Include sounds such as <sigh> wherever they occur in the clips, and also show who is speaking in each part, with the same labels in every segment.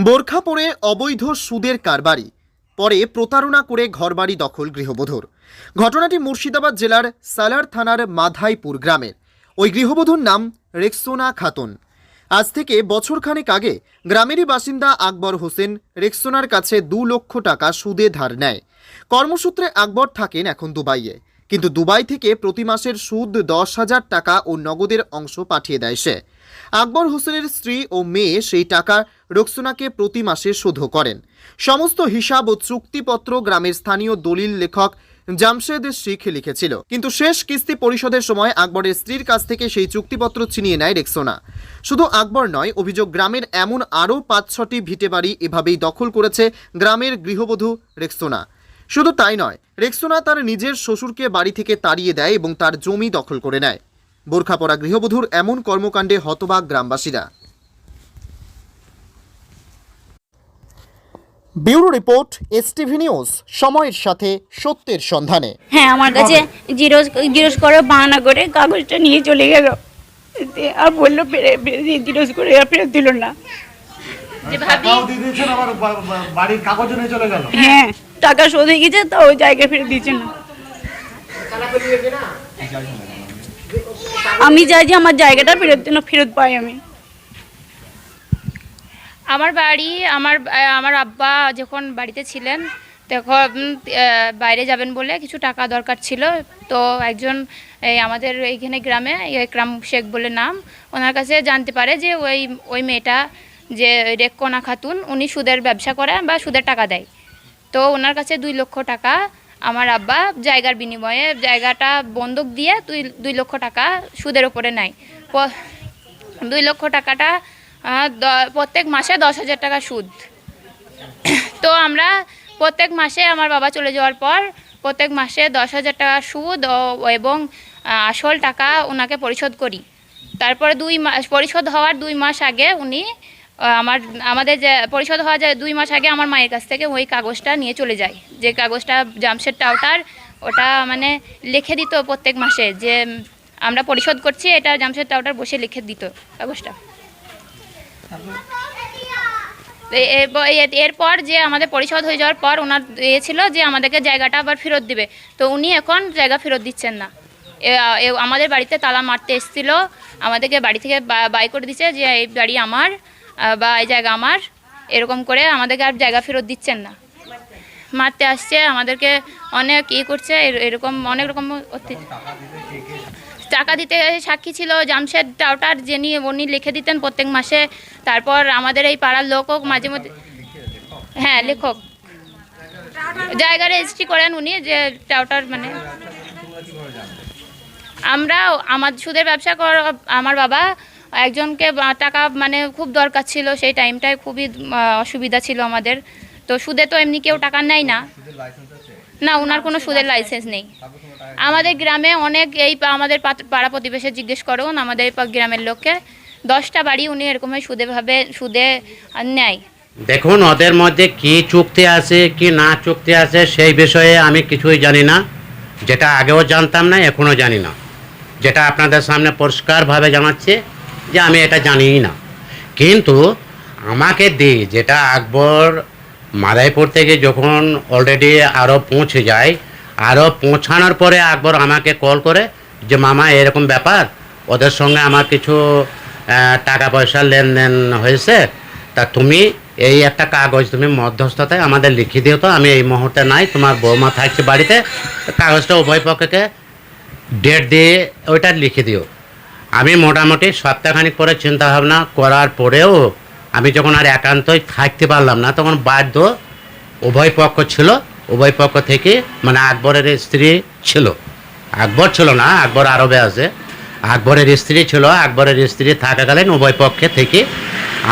Speaker 1: বোরখা পরে অবৈধ সুদের কারবারি, পরে প্রতারণা করে ঘরবাড়ি দখল গৃহবধূর। ঘটনাটি মুর্শিদাবাদ জেলার সালার থানার মাধাইপুর গ্রামের। ওই গৃহবধূর নাম রেক্সোনা খাতুন। আজ থেকে বছরখানেক আগে গ্রামেরই বাসিন্দা আকবর হোসেন রেক্সোনার কাছে দু লক্ষ টাকা সুদে ধার নেয়। কর্মসূত্রে আকবর থাকেন এখন দুবাইয়ে। কিন্তু দুবাই থেকে প্রতি মাসের সুদ দশ হাজার টাকা ও নগদের অংশ পাঠিয়ে দেয় সে। আকবর হোসেনের স্ত্রী ও মেয়ে সেই টাকা রোকসোনাকে প্রতি মাসে শোধ করেন। সমস্ত হিসাব ও চুক্তিপত্র গ্রামের স্থানীয় দলিল লেখক জামশেদ শিখ লিখেছিল। কিন্তু শেষ কিস্তি পরিশোধের সময় আকবরের স্ত্রীর কাছ থেকে সেই চুক্তিপত্র ছিনিয়ে নেয় রেক্সোনা। শুধু আকবর নয়, অভিযোগ গ্রামের এমন আরও পাঁচ ছটি ভিটে বাড়ি এভাবেই দখল করেছে গ্রামের গৃহবধূ রেক্সোনা। শুধু তাই নয়, রেক্সোনা তার নিজের শ্বশুরকে বাড়ি থেকে তাড়িয়ে দেয় এবং তার জমি দখল করে নেয়। বোরখা পরা গৃহবধূর এমন কর্মকাণ্ডে হতবাক গ্রামবাসীরা। ব্যুরো রিপোর্ট এসটিভি নিউজ সময়ের সাথে সত্যের সন্ধানে।
Speaker 2: হ্যাঁ আমার কাছে জিরোস জিরোস করে বাহানা করে কাগজটা নিয়ে চলে গেল। দিয়ে আর বলল ফেরে ফেরে জিরোস করে আর ফেরত দিল না।
Speaker 3: বাড়ির নিয়ে চলে গেল।
Speaker 2: হ্যাঁ টাকা শোধ হয়ে গেছে তো ওই জায়গায় ফেরত দিচ্ছে না? আমি চাই যে আমার জায়গাটা ফেরত যেন ফেরত পাই আমি।
Speaker 4: আমার বাড়ি, আমার আমার আব্বা যখন বাড়িতে ছিলেন, তখন বাইরে যাবেন বলে কিছু টাকা দরকার ছিল। তো একজন, এই আমাদের এইখানে গ্রামে একরাম শেখ বলে নাম, ওনার কাছে জানতে পারে যে ওই ওই মেয়েটা যে রেক্কনা খাতুন, উনি সুদের ব্যবসা করে বা সুদের টাকা দেয়। তো ওনার কাছে দুই লক্ষ টাকা, আমার আব্বা জায়গার বিনিময়ে, জায়গাটা বন্ধক দিয়ে দুই দুই লক্ষ টাকা সুদের ওপরে নেয়। দুই লক্ষ টাকাটা প্রত্যেক মাসে দশ হাজার টাকা সুদ। তো আমরা প্রত্যেক মাসে আমার বাবা চলে যাওয়ার পর প্রত্যেক মাসে দশ হাজার টাকা সুদ এবং আসল টাকা ওনাকে পরিশোধ করি। তারপরে দুই মাস পরিশোধ হওয়ার দুই মাস আগে উনি আমার, আমাদের যে, পরিশোধ হওয়া যায় দুই মাস আগে আমার মায়ের কাছ থেকে ওই কাগজটা নিয়ে চলে যায়। যে কাগজটা জামশেদ টাউটার ওটা মানে লিখে দিত প্রত্যেক মাসে যে, আমরা পরিশোধ করছি, এটা জামশেদ টাউটার বসে লিখে দিত কাগজটা। এরপর- যে আমাদের পরিশোধ হয়ে যাওয়ার পর ওনার এ ছিল যে আমাদেরকে জায়গাটা আবার ফেরত দিবে। তো উনি এখন জায়গা ফেরত দিচ্ছেন না। আমাদের বাড়িতে তালা মারতে এসেছিল। আমাদেরকে বাড়ি থেকে বাই করে দিচ্ছে যে, এই বাড়ি আমার বা এই জায়গা আমার। এরকম করে আমাদেরকে আর জায়গা ফেরত দিচ্ছেন না। মারতে আসছে, আমাদেরকে অনেক ই করছে এরকম, অনেক রকম টাকা দিতে সাক্ষী ছিল, জামশেদ টাউটার যিনি, উনি লিখে দিতেন প্রত্যেক মাসে। তারপর আমাদের এই পাড়ার লোকও মাঝে মধ্যে হ্যাঁ লেখক। জায়গা রেজিস্ট্রি করেন উনি, যে টাউটার মানে। আমরা আমার সুদের ব্যবসা কর, আমার বাবা একজনকে টাকা মানে খুব দরকার ছিল, সেই টাইমটায় খুবই অসুবিধা ছিল আমাদের। তো সুদে তো এমনি কেউ টাকা নেয় না। না ওনার কোনো সুদের লাইসেন্স নেই। আমাদের গ্রামে অনেক এই আমাদের পাড়া প্রতিবেশে জিজ্ঞেস করুন আমাদের গ্রামের লোককে। দশটা বাড়ি উনি এরকমই সুদে ভাবে সুদে নেয়।
Speaker 5: দেখুন, ওদের মধ্যে কি চুক্তি আছে, কি না চুক্তি আছে, সেই বিষয়ে আমি কিছুই জানি না। যেটা আগেও জানতাম না, এখনও জানি না। যেটা আপনাদের সামনে পরিষ্কারভাবে জানাচ্ছে, যে আমি এটা জানিই না। কিন্তু আমাকে দি যেটা আকবর মাদাইপুর থেকে যখন অলরেডি আরও পৌঁছে যায় আরও পৌঁছানোর পরে আকবর আমাকে কল করে যে, মামা, এরকম ব্যাপার, ওদের সঙ্গে আমার কিছু টাকা পয়সার লেনদেন হয়েছে। তা তুমি এই একটা কাগজ, তুমি মধ্যস্থতায় আমাদের লিখে দিও তো, আমি এই মুহূর্তে নাই, তোমার বৌমা থাকছে বাড়িতে, কাগজটা উভয় পক্ষকে ডেট দিয়ে ওইটা লিখে দিও। আমি মোটামুটি সপ্তাহখানিক পরে চিন্তা ভাবনা করার পরেও আমি যখন আর একান্তই থাকতে পারলাম না, তখন বাধ্য উভয় পক্ষ ছিল উভয় পক্ষ থেকে মানে আকবরের স্ত্রী ছিল। আকবর ছিল না, আকবর আরবে আছে। আকবরের স্ত্রী ছিল, আকবরের স্ত্রী থাকাকালীন উভয় পক্ষে থেকে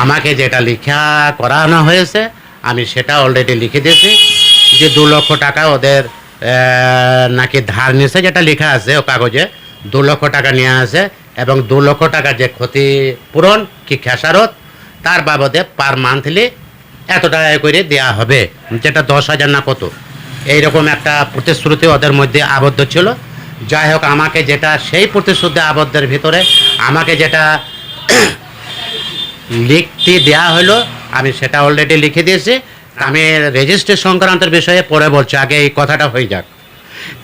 Speaker 5: আমাকে যেটা লেখা করানো হয়েছে, আমি সেটা অলরেডি লিখে দিয়েছি। যে দু লক্ষ টাকা ওদের নাকি ধার নিয়েছে, যেটা লেখা আছে ও কাগজে, দু লক্ষ টাকা নিয়ে আসে এবং দু লক্ষ টাকা যে ক্ষতিপূরণ কি খেসারত, তার বাবদে পার মান্থলি এত টাকা করে দেওয়া হবে। যেটা দশ হাজার না কত। এইরকম একটা প্রতিশ্রুতি ওদের মধ্যে আবদ্ধ ছিল। যাই হোক, আমাকে যেটা সেই প্রতিশ্রুতি আবদ্ধের ভিতরে আমাকে যেটা <clears throat> লিখতে দেওয়া হলো, আমি সেটা অলরেডি লিখে দিয়েছি। আমি রেজিস্ট্রি সংক্রান্তের বিষয়ে পরে বলছি, আগে এই কথাটা হয়ে যাক।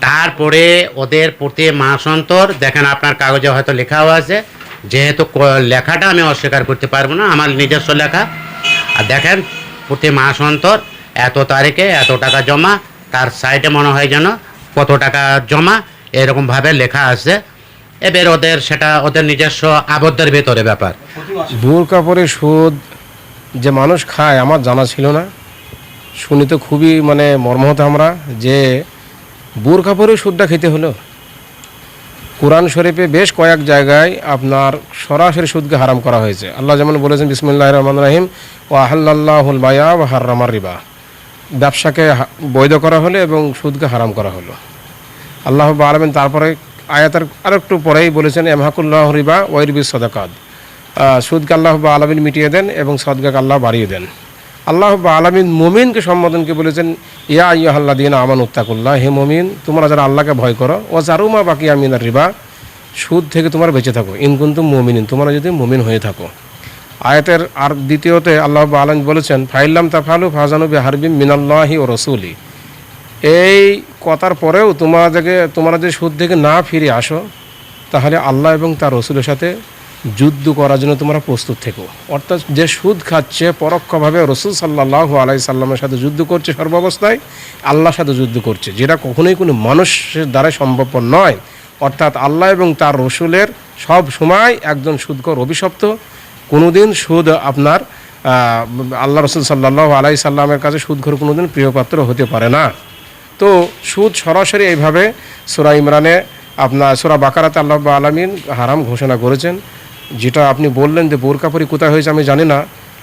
Speaker 5: তারপরে ওদের প্রতি মাস অন্তর, দেখেন আপনার কাগজে হয়তো লেখাও আছে, যেহেতু লেখাটা আমি অস্বীকার করতে পারব না, আমার নিজস্ব লেখা। আর দেখেন প্রতি মাস অন্তর এত তারিখে এত টাকা জমা, তার সাইডে মনে হয় যেন কত টাকা জমা, এরকমভাবে লেখা আছে। এবার ওদের সেটা ওদের নিজস্ব আবদ্ধের ভেতরে ব্যাপার।
Speaker 6: ভুল কাপড়ে সুদ যে মানুষ খায়, আমার জানা ছিল না। শুনি তো খুবই মানে মর্মাহত আমরা যে বুর কাপড়ে সুদটা খেতে হলো। কোরআন শরীফে বেশ কয়েক জায়গায় আপনার সরাসরি সুদকে হারাম করা হয়েছে। আল্লাহ যেমন বলেছেন বিসমুল্লাহ রহমান রাহিম ও আহাল্লাহুল বায়া ও হার্রামার রিবা। ব্যবসাকে বৈধ করা হলো এবং সুদকে হারাম করা হলো। আল্লাহ আলমিন তারপরে আয়াতের আরেকটু পরেই বলেছেন এমহাকুল্লাহ রিবা ওয়াইরবি সদাকাদ সুদকে আল্লাহ আলমিন মিটিয়ে দেন এবং সদকাকে আল্লাহ বাড়িয়ে দেন। আল্লাহ আলমিন মুমিনকে সম্বোধনকে বলেছেন, ইয়া ইয়াহাল্লা দিন আমান উত্তাকুল্লাহ হে মুমিন, তোমরা যারা আল্লাহকে ভয় করো ও জারুমা বাকি আমিনার রিবা, সুদ থেকে তোমরা বেঁচে থাকো। ইনকুন্তু মুমিন তোমরা যদি মুমিন হয়ে থাকো। আয়াতের আর দ্বিতীয়তে আল্লাহ আলম বলেছেন ফাইল্লাম তাফালু ফাজানু হারবিম মিনাল্লাহি ও রসুলি। এই কথার পরেও তোমাদেরকে, তোমরা যদি সুদ থেকে না ফিরে আসো, তাহলে আল্লাহ এবং তার রসুলের সাথে যুদ্ধ করার জন্য তোমরা প্রস্তুত থেকো। অর্থাৎ যে সুদ খাচ্ছে, পরোক্ষভাবে রসুল সাল্লাহ আলাই সাল্লামের সাথে যুদ্ধ করছে সর্বাবস্থায়, আল্লাহর সাথে যুদ্ধ করছে। যেটা কখনোই কোনো মানুষের দ্বারা সম্ভবপর নয়। অর্থাৎ আল্লাহ এবং তার রসুলের সব সময় একজন সুদকর অভিশপ্ত। কোনোদিন সুদ আপনার আল্লাহ রসুল সাল্লাহ আলাই সাল্লামের কাছে সুদঘর কোনোদিন প্রিয়পাত্র হতে পারে না। তো সুদ সরাসরি এইভাবে সুরা ইমরানে, আপনার সুরা বাকারাতে আল্লাহ আলমিন হারাম ঘোষণা করেছেন। যেটা আপনি বললেন যে বোরকাপরি কোথায় হয়েছে আমি জানি না,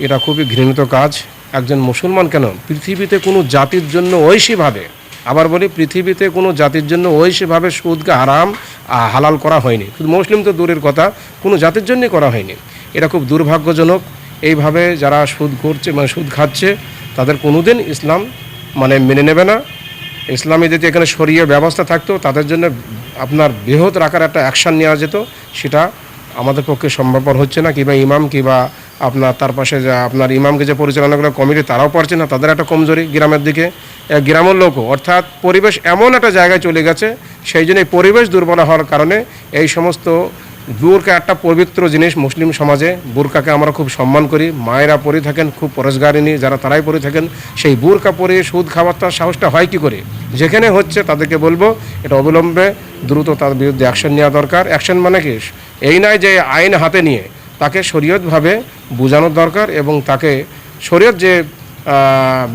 Speaker 6: এটা খুবই ঘৃণিত কাজ। একজন মুসলমান কেন? পৃথিবীতে কোনো জাতির জন্য ঐশীভাবে, আবার বলি পৃথিবীতে কোনো জাতির জন্য ঐশীভাবে সুদকে হারাম হালাল করা হয়নি। শুধু মুসলিম তো দূরের কথা, কোনো জাতির জন্যই করা হয়নি। এটা খুব দুর্ভাগ্যজনক। এইভাবে যারা সুদ করছে মানে সুদ খাচ্ছে, তাদের কোনোদিন ইসলাম মানে মেনে নেবে না। ইসলামে যদি এখানে সরিয়ে ব্যবস্থা থাকতো, তাদের জন্য আপনার বৃহৎ রাখার একটা অ্যাকশান নেওয়া যেত, সেটা আমাদের পক্ষে সম্ভবপর হচ্ছে না, কিংবা ইমাম, কিংবা আপনার তার পাশে যা আপনার ইমামকে যে পরিচালনা করে কমিটি, তারাও পারছে না, তাদের একটা কমজোরি গ্রামের দিকে। গ্রামের লোকও, অর্থাৎ পরিবেশ এমন একটা জায়গায় চলে গেছে, সেই জন্য পরিবেশ দুর্বল হওয়ার কারণে এই সমস্ত বুরকা একটা পবিত্র জিনিস মুসলিম সমাজে, বুরকাকে আমরা খুব সম্মান করি। মায়েরা পরে থাকেন, খুব পরশগারিনী যারা তারাই পরে থাকেন, সেই বুরকা পরে সুদ খাবারটা সাহসটা হয় কি করে? যেখানে হচ্ছে তাদেরকে বলব, এটা অবিলম্বে দ্রুত তার বিরুদ্ধে অ্যাকশন নেওয়া দরকার। অ্যাকশন মানে কি? এই নয় যে আইন হাতে নিয়ে তাকে শরীয়তভাবে বোঝানোর দরকার এবং তাকে শরীয়ত যে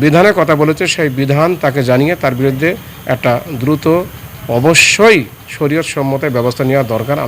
Speaker 6: বিধানের কথা বলেছে, সেই বিধান তাকে জানিয়ে তার বিরুদ্ধে একটা দ্রুত, অবশ্যই শরীয়ত সম্মত ব্যবস্থা নেওয়া দরকার। আমি